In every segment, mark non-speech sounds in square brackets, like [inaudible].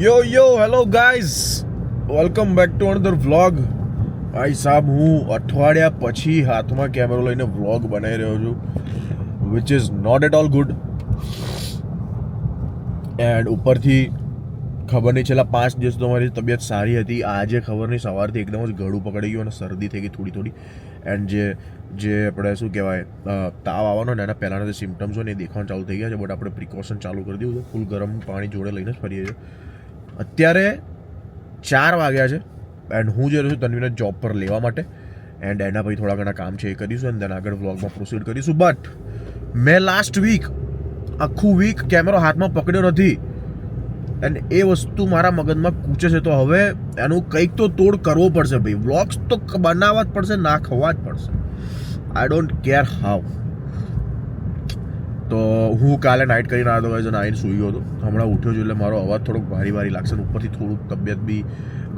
Yo yo hello guys welcome back to another vlog ભાઈ સાહેબ, હું અઠવાડિયા પછી હાથમાં કેમેરો લઈને વ્લોગ બનાવી રહ્યો છું which is not at all good and ઉપરથી ખબર નહીં, છેલ્લા પાંચ દિવસ તો મારી તબિયત સારી હતી. આજે ખબર નહીં, સવારથી એકદમ જ ગળું પકડી ગયું અને શરદી થઈ ગઈ થોડી થોડી. એન્ડ જે જે આપણે શું કહેવાય તાવ આવવાનો ને એના પહેલાંના જે સિમ્ટમ્સ હોય ને એ દેખાવાનું ચાલુ થઈ ગયા છે બટ આપણે પ્રિકોશન ચાલુ કરી દીધું છે. ફૂલ ગરમ પાણી જોડે લઈને જ ફરીએ છીએ. અત્યારે ચાર વાગ્યા છે એન્ડ હું જઈ રહ્યો છું તન્વીને જોબ પર લેવા માટે એન્ડ એના પછી થોડા ઘણા કામ છે એ કરીશું એન્ડ દેન આગળ વ્લોગમાં પ્રોસીડ કરીશું. બટ મેં લાસ્ટ વીક આખું વીક કેમેરો હાથમાં પકડ્યો નથી. એન્ડ એ વસ્તુ મારા મગજમાં કૂચે છે તો હવે એનું કંઈક તો તોડ કરવો પડશે ભાઈ. વ્લોગ્સ તો બનાવવા જ પડશે, ના ખવા જ પડશે. આઈ ડોન્ટ કેર હાવ તો હું કાલે નાઇટ કરીને આવ્યો હતો અને આવીને સૂઈ ગયો હતો. હમણાં ઉઠ્યો છું એટલે મારો અવાજ થોડોક ભારી ભારી લાગશે અને ઉપરથી થોડુંક તબિયત બી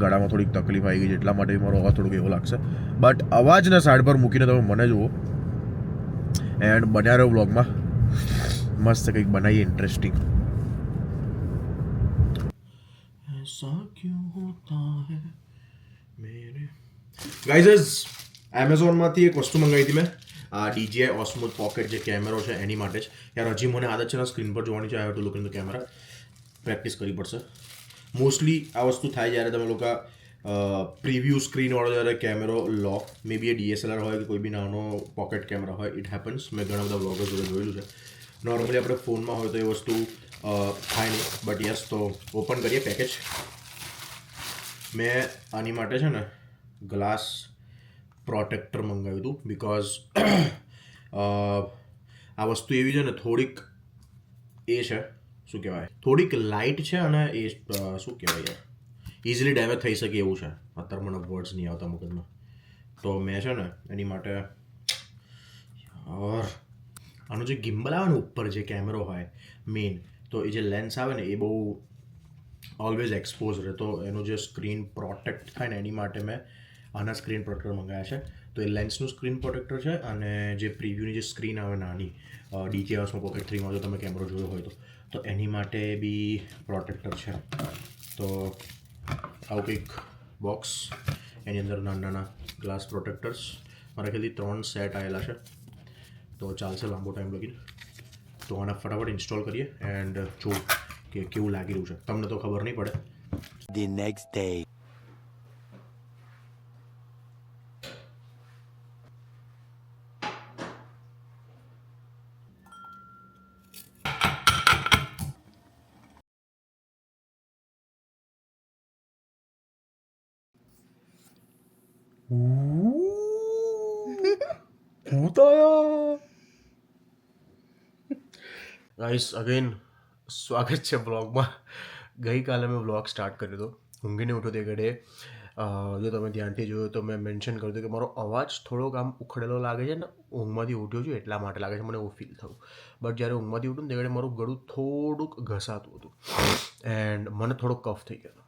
ગળામાં થોડીક તકલીફ આવી ગઈ છે એટલા માટે મારો અવાજ થોડોક એવો લાગશે. બટ અવાજને સાઈડ પર મૂકીને તમે મને જુઓ. એન્ડ બન્યા રહ્યો બ્લોગમાં મસ્ત કંઈક બનાવીએ ઇન્ટરેસ્ટિંગ ગાઈઝ એમેઝોનમાંથી એક વસ્તુ મંગાવી હતી મેં. આ ડીજીઆઈ ઓસ્મોથ પોકેટ જે કેમેરો છે, એની માટે જ. યાર, હજી મને આદત છે ને સ્ક્રીન પર જોવાની છે I have to look in the camera practice કરવી પડશે. મોસ્ટલી આ વસ્તુ થાય જ્યારે તમે લોકો પ્રીવ્યૂ સ્ક્રીનવાળો જ્યારે કેમેરો લો મે બી એ ડીએસએલઆર હોય કે કોઈ બી નાનો પોકેટ કેમેરા હોય ઇટ હેપન્સ મેં ઘણા બધા વ્લોગર્સ જોડે જોયેલું છે. નોર્મલી આપણે ફોનમાં હોય તો એ વસ્તુ થાય નહીં. બટ યસ તો ઓપન કરીએ પેકેજ મેં આની માટે છે ને ગ્લાસ પ્રોટેક્ટર મંગાવ્યું હતું બિકોઝ [coughs] આ વસ્તુ એવી છે ને થોડીક એ છે, શું કહેવાય? થોડીક લાઇટ છે અને એ શું કહેવાય ઇઝીલી ડેમેજ થઈ શકે એવું છે. અત્યારે મને વર્ડ્સ નહીં આવતા મગજમાં તો મેં છે ને એની માટે, યાર, આનું જે ગિમ્બલ આવે ને ઉપર જે કેમેરો હોય મેઇન તો એ જે લેન્સ આવે ને એ બહુ ઓલવેઝ એક્સપોઝ રહે. તો એનું જે સ્ક્રીન પ્રોટેક્ટ થાય ને એની માટે મેં આના સ્ક્રીન પ્રોટેક્ટર મંગાવ્યા છે. તો એ લેન્સનું સ્ક્રીન પ્રોટેક્ટર છે અને જે પ્રિવ્યુની જે સ્ક્રીન આવે નાની ડીકે હાઉસમાં પોકેટ થ્રીમાં જો તમે કેમેરો જોયો હોય તો. તો એની માટે બી પ્રોટેક્ટર છે. તો આવું કંઈક બોક્સ એની અંદર નાના નાના ગ્લાસ પ્રોટેક્ટર્સ મારા ખ્યાલથી ત્રણ સેટ આવેલા છે. તો ચાલશે લાંબો ટાઈમ લગીને. તો આને ફટાફટ ઇન્સ્ટોલ કરીએ. એન્ડ જો કે કેવું લાગી રહ્યું છે, તમને તો ખબર નહીં પડે. The next next day. Guys again સ્વાગત છે બ્લોગમાં ગઈકાલે મેં બ્લોગ સ્ટાર્ટ કર્યો હતો ઊંઘીને ઉઠો તે ઘડે જો તમે ધ્યાનથી જોયો તો મેં મેન્શન કર્યું હતું કે મારો અવાજ થોડોક આમ ઉખડેલો લાગે છે ને ઊંઘમાંથી ઉઠ્યો છું એટલા માટે લાગે છે મને એવું ફીલ થયું બટ જ્યારે ઊંઘમાંથી ઉઠ્યું ને તે ઘડે મારું ગળું થોડુંક ઘસાતું હતું એન્ડ મને થોડો કફ થઈ ગયો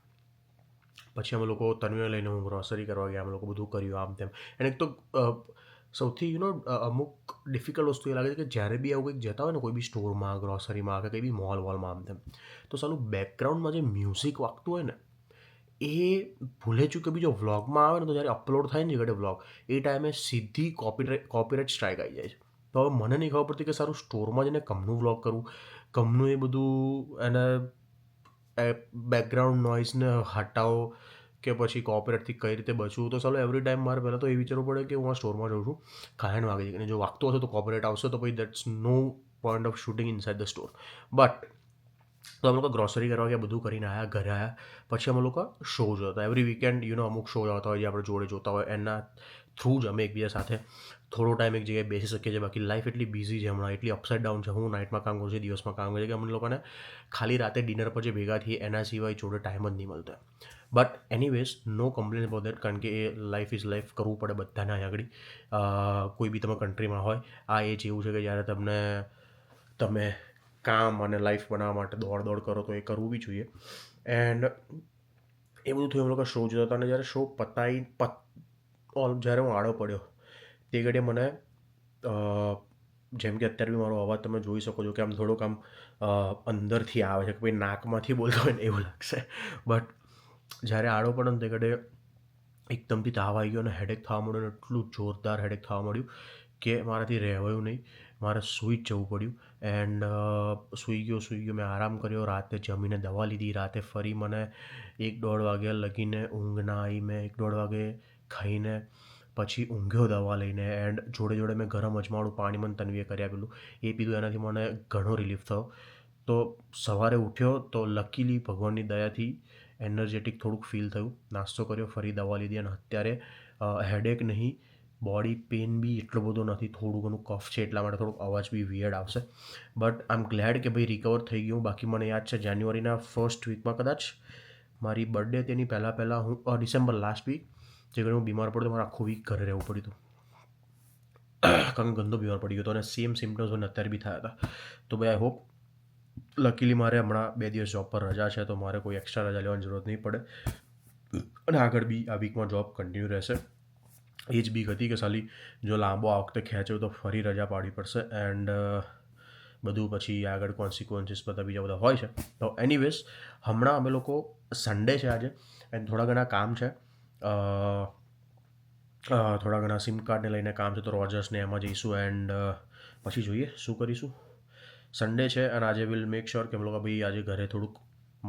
પછી અમે લોકો તન્વીને લઈને હું ગ્રોસરી કરવા ગયા અમે લોકો બધું કર્યું આમ તેમ અને એક તો સૌથી યુ નો અમુક ડિફિકલ્ટ વસ્તુ એ લાગે છે કે જ્યારે બી આવું કંઈક જતા હોય ને, કોઈ બી સ્ટોરમાં ગ્રોસરીમાં કે કંઈ બી મોલ વોલમાં આમ તેમ, તો સાલું બેકગ્રાઉન્ડમાં જે મ્યુઝિક વાગતું હોય ને, એ ભૂલે ચૂકે બીજો વ્લોગમાં આવે ને, તો જ્યારે અપલોડ થાય ને ઘડે વ્લોગ એ ટાઈમે સીધી કોપીરાઇટ કોપીરાઇટ સ્ટ્રાઇક આવી જાય છે. તો હવે મને નહીં ખબર પડતી કે સારું સ્ટોરમાં જઈને કમનું વ્લોગ કરવું કમનું એ બધું એને બેકગ્રાઉન્ડ નોઇઝને હટાવો કે પછી કોપરેટથી કઈ રીતે બચવું? તો ચાલો એવરી ટાઈમ મારે પહેલાં તો એ વિચારવું પડે કે હું આ સ્ટોરમાં જઉં છું ખાયણ વાગે અને જો વાગતો હશે તો કોપરેટ આવશે, તો પછી that's no point of shooting inside the store but તો અમે લોકો ગ્રોસરી કરવા ગયા, બધું કરીને આવ્યા ઘરે આવ્યા પછી અમે લોકો શો જોતા એવરી વીકેન્ડ યુ નો અમુક શો આવતા હોય જે આપણે જોડે જોતા હોય, એના થ્રુ જ અમે એકબીજા સાથે થોડો ટાઈમ એક જગ્યાએ બેસી શકીએ છીએ. બાકી લાઈફ એટલી બિઝી છે હમણાં, એટલી અપસાઇડ ડાઉન છે. હું નાઇટમાં કામ કરું છું, દિવસમાં કામ કરું છું. કે અમને લોકોને ખાલી રાતે ડિનર પર જે ભેગા થઈએ, એના સિવાય જોડે ટાઈમ જ નહીં મળતો. But anyways no complain about that કારણ કે એ લાઈફ ઇઝ લાઈફ કરવું પડે બધાને આગળ. કોઈ બી તમે કન્ટ્રીમાં હોય, આ એજ એવું છે કે જ્યારે તમને, તમે કામ અને લાઈફ બનાવવા માટે દોડ દોડ કરો, તો એ કરવું બી જોઈએ. એન્ડ એ બધું થયું, અમે લોકો શો જોતા હતા. અને જ્યારે શો પતાઈ, પત ઓલ, જ્યારે હું આડો પડ્યો, તે ઘડીએ મને જેમ કે અત્યારે બી મારો અવાજ તમે જોઈ શકો છો કે આમ થોડોક આમ અંદરથી આવે છે કે ભાઈ નાકમાંથી બોલતો હોય ને એવું લાગશે. બટ જ્યારે આડો પડે ને તે ઘડે એકદમથી તાવ આવી ગયો અને હેડેક થવા મળ્યું ને એટલું જોરદાર હેડેક થવા મળ્યું કે મારાથી રહેવાયું નહીં. મારે સૂઈ જ જવું પડ્યું એન્ડ સૂઈ ગયો સૂઈ ગયો, મેં આરામ કર્યો. રાતે જમીને દવા લીધી, રાતે ફરી મને એક દોઢ વાગ્યા લગીને ઊંઘ ના આવી. મેં એક દોઢ વાગે ખાઈને પછી ઊંઘ્યો દવા લઈને એન્ડ જોડે જોડે મેં ગરમ અજમાળું પાણી મને તનવીએ કરી આપેલું. એ પીધું એનાથી મને ઘણો રિલીફ થયો. તો સવારે ઉઠ્યો તો લકીલી ભગવાનની દયાથી એનર્જેટિક થોડુંક ફીલ થયું. નાસ્તો કર્યો, ફરી દવા લીધી અને અત્યારે હેડેક નહીં બોડી પેઇન બી એટલો બધો નથી, થોડું ઘણું કફ છે એટલા માટે થોડુંક અવાજ બી વિયર્ડ આવશે. બટ આઈ એમ ગ્લેડ કે ભાઈ રિકવર થઈ ગયું. બાકી મને યાદ છે જાન્યુઆરીના ફર્સ્ટ વીકમાં કદાચ મારી બર્થડે તેની પહેલાં પહેલાં હું ડિસેમ્બર લાસ્ટ વીક જે ઘરે હું બીમાર પડ્યો મારે આખું વીક ઘરે રહેવું પડ્યું હતું. કારણ કે ગંદો બીમાર પડી ગયો હતો અને સેમ સિમ્ટમ્સ મને અત્યારે બી થયા હતા. તો ભાઈ આઈ હોપ લકીલી મારે હમણાં બે દિવસ જોબ પર રજા છે, તો મારે કોઈ એક્સ્ટ્રા રજા લેવાની જરૂરત નહીં પડે. અને આગળ બી આ વીકમાં જોબ કન્ટિન્યુ રહેશે. એ જ બીક હતી કે સાલી જો લાંબો આ વખતે ખેંચ્યો તો ફરી રજા પાડવી પડશે એન્ડ બધું પછી આગળ કોન્સિક્વન્સીસ બધા બીજા બધા હોય છે. તો એનીવેઝ હમણાં અમે લોકો સન્ડે છે આજે. એન્ડ થોડા ઘણા કામ છે. થોડા ઘણા સિમ કાર્ડને લઈને કામ છે તો રોજર્સને એમાં જઈશું એન્ડ પછી જોઈએ શું કરીશું. સન્ડે છે અને આજે વિલ મેક શ્યોર કે અમે લોકો ભાઈ આજે ઘરે થોડુંક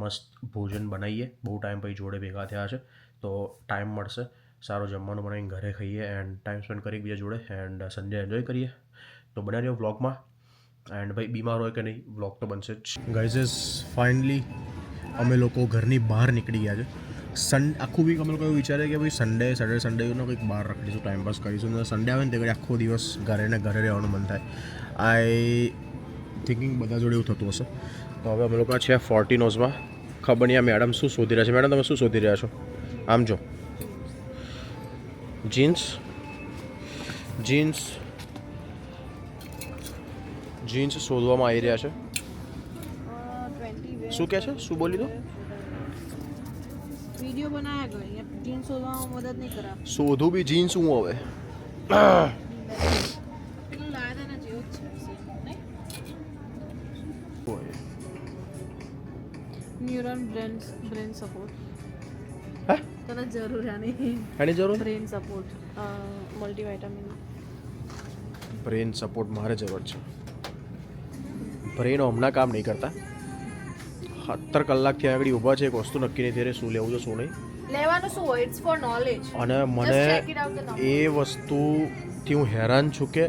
મસ્ત ભોજન બનાવીએ. બહુ ટાઈમ પછી જોડે ભેગા થયા છે, તો ટાઈમ મળશે. સારું જમવાનું બનાવીને ઘરે ખાઈએ એન્ડ ટાઈમ સ્પેન્ડ કરીએ બીજા જોડે એન્ડ સન્ડે એન્જોય કરીએ. તો બનાવી રહ્યો વ્લોગમાં એન્ડ ભાઈ બીમાર હોય કે નહીં વ્લોગ તો બનશે જ. ગાઈઝ ફાઇનલી અમે લોકો ઘરની બહાર નીકળી ગયા છે. સન આખું વીક અમે લોકો એવું વિચારે કે ભાઈ સન્ડે સેટરડે સન્ડેનો કંઈક બહાર રાખીશું ટાઈમ પાસ કરીશું. અને સન્ડે આવે ને તે ઘડી આખો દિવસ ઘરે ને ઘરે રહેવાનું મન થાય. આઈ થિંકિંગ બધા જોડે એવું થતું હશે. તો હવે અમે લોકો છે ફોર્ટીનોઝમાં ખબર નહીં આ મેડમ શું શોધી રહ્યા છે. મેડમ તમે શું શોધી રહ્યા છો? આમ જો. જીન્સ જીન્સ જીન્સ શોધવામાં આવી રહ્યા છે. શું કહે છે? શું બોલી દો? વીડિયો બનાવ્યા ગયો જીન્સ શોધવામાં મદદ નહીં કરા શોધું બી જીન્સ હું હવે? નહીં? Neuron brain brain support. હે? તને જરૂર આની. એની જરૂર? Brain support multivitamin brain support મારે જરૂર છે. બ્રેન હમણાં કામ નહીં કરતા. સત્તર કલાકથી આગળ ઊભા છે એક વસ્તુ નક્કી નહીં ત્યારે શું લેવું છે શું નહીં. લેવાનું શું હોય? ઇટ્સ ફોર નોલેજ અને મને. એ વસ્તુથી હું હેરાન છું કે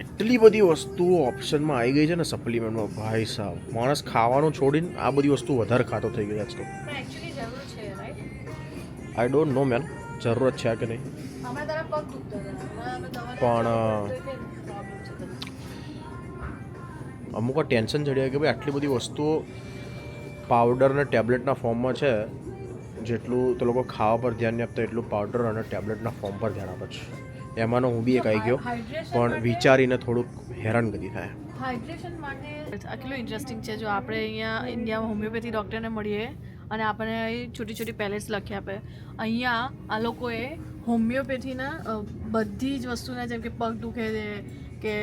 એટલી બધી વસ્તુઓ ઓપ્શનમાં આવી ગઈ છે ને સપ્લિમેન્ટમાં ભાઈ સાહેબ માણસ ખાવાનું છોડીને આ બધી વસ્તુ વધારે ખાતો થઈ ગયો આજકાલ આઈ ડોન્ટ નો મેન જરૂરત છે કે નહીં? પણ, અમુક ટેન્શન ચડી કે ભાઈ આટલી બધી વસ્તુઓ પાવડર અને ટેબ્લેટના ફોર્મમાં છે જેટલું તો લોકો ખાવા પર ધ્યાન નહીં આપતા એટલું પાવડર અને ટેબ્લેટના ફોર્મ પર ધ્યાન આપે છે. એમાંનો હું બી એક આવી ગયો પણ વિચારીને થોડુંક હેરાનગતિ થાય. હાઇડ્રેશન માટે આ કેટલું ઇન્ટરેસ્ટિંગ છે જો આપણે અહીંયા ઇન્ડિયામાં હોમિયોપેથી ડૉક્ટરને મળીએ અને આપણને છોટી છોટી પેલેટ્સ લખી આપે. અહીંયા આ લોકોએ હોમિયોપેથીના બધી જ વસ્તુના જેમ કે પગ દુખે છે કે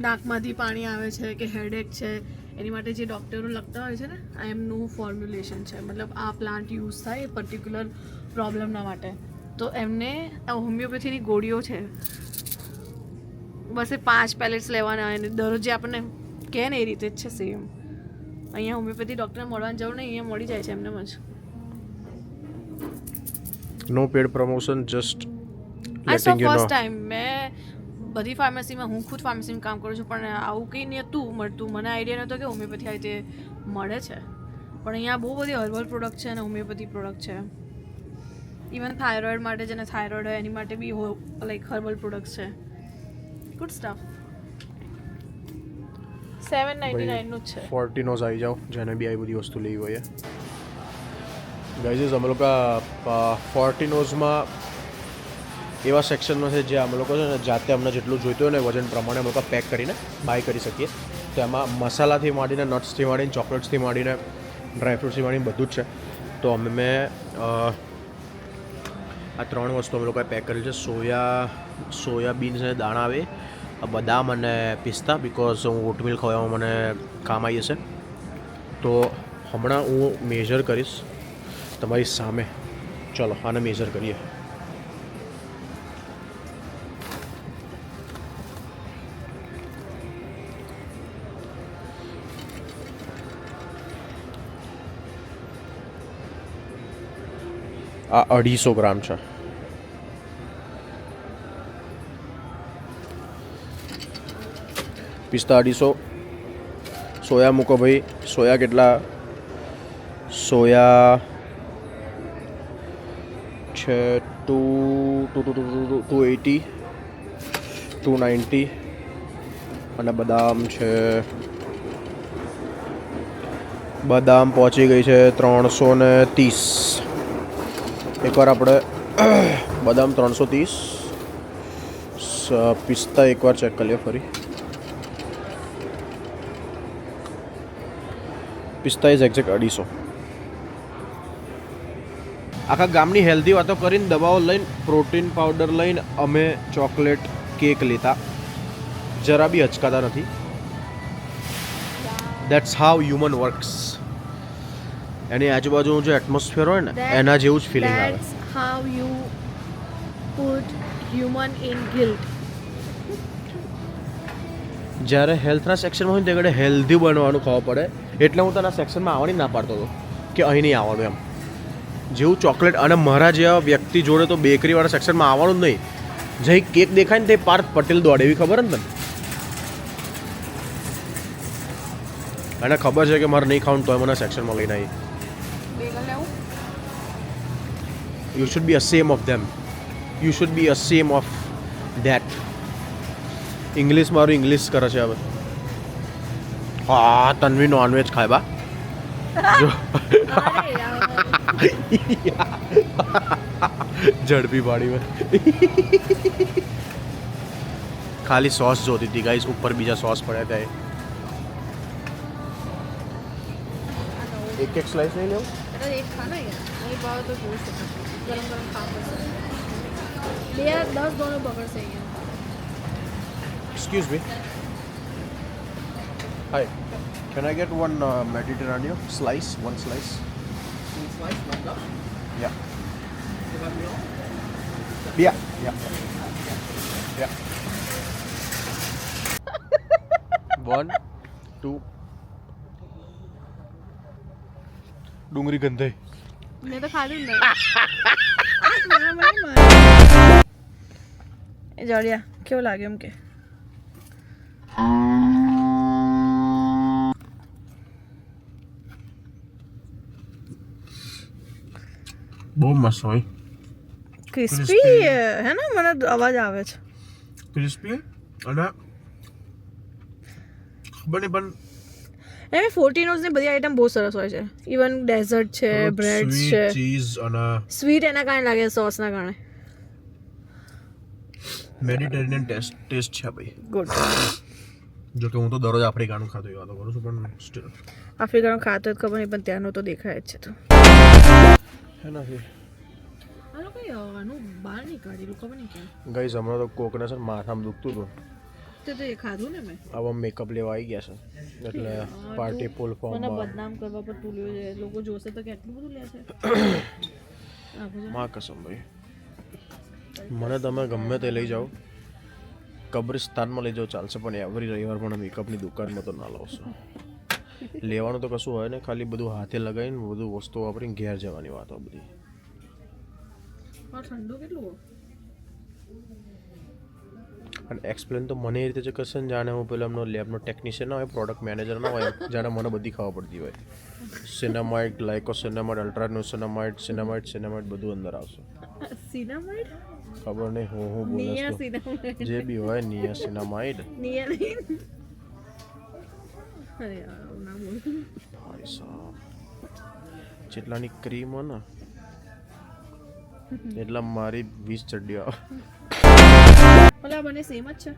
નાકમાંથી પાણી આવે છે કે હેડેક છે એની માટે જે ડૉક્ટરો લખતા હોય છે ને આ એમનું ફોર્મ્યુલેશન છે. મતલબ આ પ્લાન્ટ યુઝ થાય એ પર્ટિક્યુલર પ્રોબ્લેમના માટે. તો એમને હોમિયોપેથીની ગોળીઓ છે. બસ એ પાંચ પેલેટ્સ લેવાના અને દરરોજે આપણને કહે ને એ રીતે જ છે સેમ અહીંયા હોમિયોપેથી ડૉક્ટરને મળવાની જરૂર નહીં અહીંયા મળી જાય છે એમને જ. નો પેડ પ્રમોશન જસ્ટ આ so letting you first time મેં બધી ફાર્મસીમાં હું ખુદ ફાર્મસીમાં કામ કરું છું પણ આવું કંઈ નહીં હતું. મળતું મને આઈડિયા નહોતો કે હોમિયોપેથી આ રીતે મળે છે. પણ અહીંયા બહુ બધી હર્બલ પ્રોડક્ટ છે અને હોમિયોપેથી પ્રોડક્ટ છે. ઇવન થાઇરોઇડ માટે જેને થાઇરોઇડ હોય એની માટે બી લાઈક હર્બલ પ્રોડક્ટ છે. ગુડ સ્ટફ સેવન નાઇન્ટી નાઇનનું જ છે. ફોર્ટીનોઝ આવી જાઓ જેને બી આવી બધી વસ્તુ લેવી હોય. ગાઈઝ અમે લોકો ફોર્ટીનોઝમાં એવા સેક્શનમાં છે જે અમે લોકો છે ને જાતે અમને જેટલું જોઈતું હોય ને વજન પ્રમાણે અમે લોકો પેક કરીને બાય કરી શકીએ. તો એમાં મસાલાથી માંડીને નટ્સથી માંડીને ચોકલેટ્સથી માંડીને ડ્રાયફ્રૂટ્સથી માંડીને બધું જ છે. તો અમે મેં આ ત્રણ વસ્તુ અમે લોકોએ પેક કરેલી છે. સોયા સોયાબીન્સ અને દાણા આવે બદામ અને પિસ્તા બિકોઝ હું ઓટમીલ ખવામાં મને કામ આવી જશે. તો હમણાં હું મેજર કરીશ તમારી સામે. ચલો, આને મેજર કરીએ. આ અઢીસો ગ્રામ છે. પિસ્તા અઢીસો. સોયા મૂકો ભાઈ. સોયા કેટલા? સોયા છે two two two two two eighty, two, ninety અને બદામ છે બદામ પહોંચી ગઈ છે ત્રણસો ને ત્રીસ. એકવાર આપણે [coughs] બદામ ત્રણસો ત્રીસ. પિસ્તા એકવાર ચેક કરીએ ફરી. પિસ્તા ઇઝ એક્ઝેક્ટ અઢીસો. આખા ગામની હેલ્ધી વાતો કરીને દવાઓ લઈને પ્રોટીન પાવડર લઈને અમે ચોકલેટ કેક લેતા જરા બી હચકાતા નથી. દેટ્સ હાવ હ્યુમન વર્ક્સ એની આજુબાજુનું જે એટમોસ્ફિયર હોય ને એના જેવું જ ફિલિંગ આવે. How you put human in guilt જ્યારે હેલ્થના સેક્શનમાં હોય ને તે ઘડે હેલ્ધી બનવાનું ખબર પડે. એટલે હું તને સેક્શનમાં આવવાની ના પાડતો હતો કે અહીં નહીં આવવાનું એમ. જેવું ચોકલેટ અને મારા જેવા વ્યક્તિ જોડે તો બેકરીવાળા સેક્શનમાં આવવાનું જ નહીં. જે કેક દેખાય ને તે પાર્થ પટેલ દોડે એવી ખબર ને તને? એને ખબર છે કે મારે નહીં ખાવાનું તોય મને સેક્શનમાં લઈને આવી. You should be ashamed of them you should be ashamed of that English મારું ઇંગ્લિશ કરે છે હવે. હા તન્વી નોનવેજ ખાય બા. [laughs] ઝડપી પાડીમાં ખાલી સોસ જોતી હતી ગાઈસ ઉપર બીજા સોસ પડ્યા ત્યાં એક એક સ્લાઈસ લઈ લેવું. નહીં ભાવે તો જોઈ શકો. ગરમ ગરમ ખાવા પડશે. બે દસ દોનો બગડશે અહીંયા Excuse me. Hi. Can I get one uh, Mediterranean slice? One slice? Yeah. Yeah. Yeah. Yeah. one, two. ડુંગળી ગંધાઈ મેં તો ખાધું ને જળિયા કેવું લાગે એમ કે બહુ મસ્ત હોય ક્રિસ્પી હે ને મને અવાજ આવે છે ક્રિસ્પી અને ખબર નહીં પણ એમ ફોર્ટીનોઝની બધી આઈટમ બહુ સરસ હોય છે. ઇવન ડેઝર્ટ છે બ્રેડ છે. ચીઝ અને સ્વીટ એના કારણે લાગે સોસના કારણે. મેડિટેરિયન ટેસ્ટ ટેસ્ટ છે ભાઈ. ગુડ જો કે હું તો દરરોજ આફ્રિકાનું ખાતો વાતો કરું છું પણ સ્ટીલ આફ્રિકાનું ખાતો જ ખબર નહીં પણ ત્યાંનું તો દેખાય જ છે તો. એનાથી. આ લોકો આનું બહાર નહીં કાઢેલું ખબર નહીં ગઈ હમણાં તો કોકને છે માથામાં દુખતું હતું. તે તો એ ખાધું ને મેં. આવા મેકઅપ લેવા આવી ગયા છે. એટલે પાર્ટી ફૂલ મને બદનામ કરવા પર તુલ્યો છે લોકો જોશે તો કેટલું બધું લે છે. આ બધું. માં કસમ ભાઈ. મને તમે ગમે તે લઈ જાઓ. કબ્રિસ્તાનમાં લઈ જાઓ ચાલશે પણ એવરી રવિવાર પણ મેકઅપની દુકાનમાં તો ના લાવશો લેવાનું તો કશું હોય ને ખાલી બધું હાથે લગાવીને બધું વસ્તુ વાપરીને ઘેર જવાની વાતો બધી. ઠંડુ કેટલું? અને એક્સપ્લેન તો મને એ રીતે જ કરશે ને જાણે હું પેલા એમનો લેબનો ટેકનિશિયન હોય પ્રોડક્ટ મેનેજર ના હોય જાણે મને બધી ખબર પડતી હોય. સિનેમાઇટ લાઇકો સિનેમાઇટ અલ્ટ્રાનો સિનેમાઇટ સિનેમાઇટ સિનેમાઇટ બધું અંદર આવશે. સિનેમાઇટ ખબર નહીં હું હું બોલું છું. જે બી હોય નિયા સિનેમાઇટ નિયા નહીં અરે યાર ના બોલ. જેટલાની ક્રીમ હોય ને [laughs] એટલા મારી વીસ ચડ્ડીઓ ઓલા બંને સેમ જ છે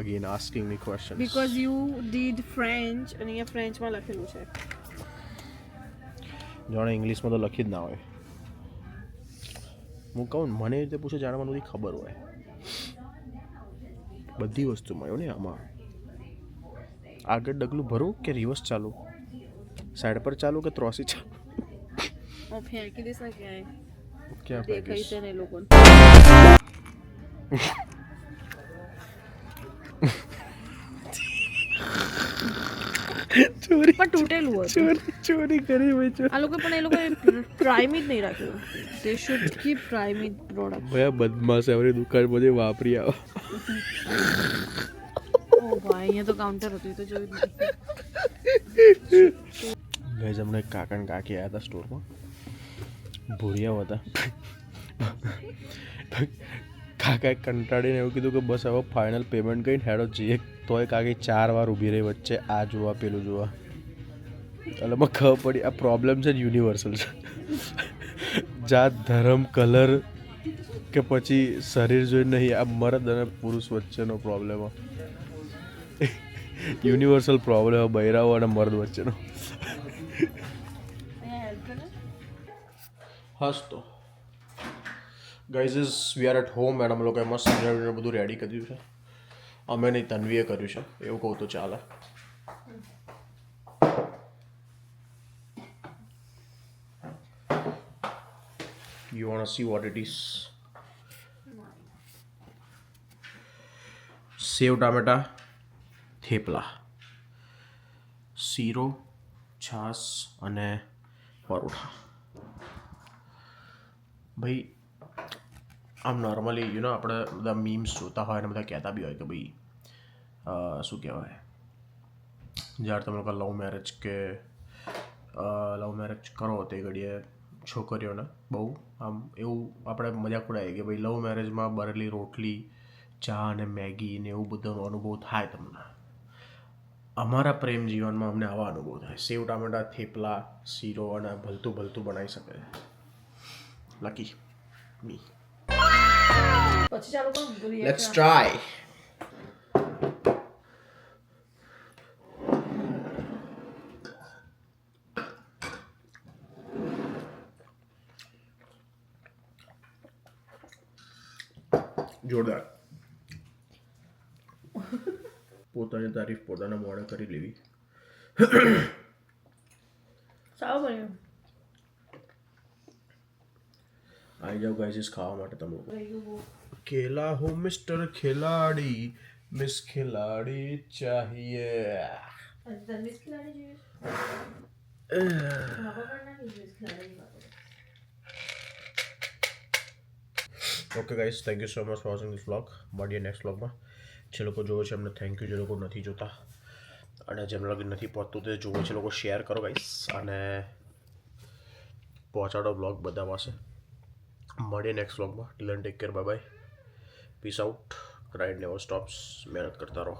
again asking me questions. Because you did French અને અહીંયા ફ્રેન્ચમાં લખેલું છે. જાણે ઇંગ્લિશમાં તો લખી જ ના હોય. હું કહું મને રીતે પૂછે જાણે મને બધી ખબર હોય. બધી વસ્તુ મળ્યો ને આમાં. આગળ ડગલું ભરું કે રિવર્સ ચાલુ? સાઈડ પર ચાલુ કે ત્રોસી ચાલુ? ફેંકી દઈશ ને ક્યાંય. ક્યાં ફેંકીશ? લોકોને. ચોરી પણ તૂટેલું હતું. ચોરી ચોરી કરી હોય છે આ લોકો પણ એ લોકોએ પ્રાઇમિટ નહીં રાખ્યું. તે શુડ કીપ પ્રાઇમિટ પ્રોડક્ટ ભયા બદમાશ એવરી દુકાન બધી વાપરી આવો. ઓ ભાઈ અહીંયા તો કાઉન્ટર હતું તો જોયું ગઈ હમણાં કાકા ને કાકી આવ્યા હતા સ્ટોરમાં ભૂરિયા હતા. કાકાએ કંટાળીને એવું કીધું કે બસ હવે ફાઇનલ પેમેન્ટ કરીને હેડો જઈએ. તોય કાકી ચાર વાર ઊભી રહી વચ્ચે. આ જોવા પેલું જોવા. એટલે મને ખબર પડી આ પ્રોબ્લેમ છે યુનિવર્સલ છે. જાત ધર્મ કલર કે પછી શરીર જોઈને નહીં આ મર્દ અને પુરુષ વચ્ચેનો પ્રોબ્લેમ યુનિવર્સલ પ્રોબ્લેમ બૈરાઓ અને મર્દ વચ્ચેનો. હસ તો guys we are at home and અમે લોકોએ મસ્ત ડિનર બધું રેડી કર્યું છે. અમે નહીં, તન્વીએ કર્યું છે. એવું કહું તો ચાલે. You won't see what it is સેવ ટામેટા, થેપલા. શીરો છાસ અને પરોઠા. ભાઈ આમ નોર્મલી યુ નો આપણે બધા મીમ્સ જોતા હોય અને બધા કહેતા બી હોય કે ભાઈ શું કહેવાય? જ્યારે તમે લોકો લવ મેરેજ કે લવ મેરેજ કરો તે ઘડીએ છોકરીઓને, બહુ આમ એવું આપણે મજાક ઉડાવીએ કે ભાઈ લવ મેરેજમાં બરેલી રોટલી, ચા અને મેગી ને એવું બધાનો અનુભવ થાય તમને. અમારા પ્રેમ જીવનમાં અમને આવા અનુભવ થાય. સેવ, ટામેટા, થેપલા, શીરો અને ભલતું ભલતું બનાવી શકે. લકી મી પછી ચાલો પણ લેટ્સ ટ્રાય જોરદાર. પોતાની તારીફ પોતાના મોડે કરી લેવી. સાવ બન્યું. આવી જાઓ ગાઈઝ ખાવા માટે તમે કેલા હો મિસ્ટર ખેલાડી મિસ ખેલાડી ચાહીએ. Okay guys thank you so much for watching this vlog મળીએ નેક્સ્ટ વ્લોગમાં જે લોકો જોવે છે, એમને થેન્ક યુ જે લોકો નથી જોતા અને જેમ લગી નથી પહોંચતું, તે જોવે છે લોકો શેર કરો ગાઈસ અને પહોંચાડો બ્લોગ બધા પાસે મળીએ નેક્સ્ટ વ્લોગમાં till take care bye bye peace out ride never stops મહેનત કરતા રહો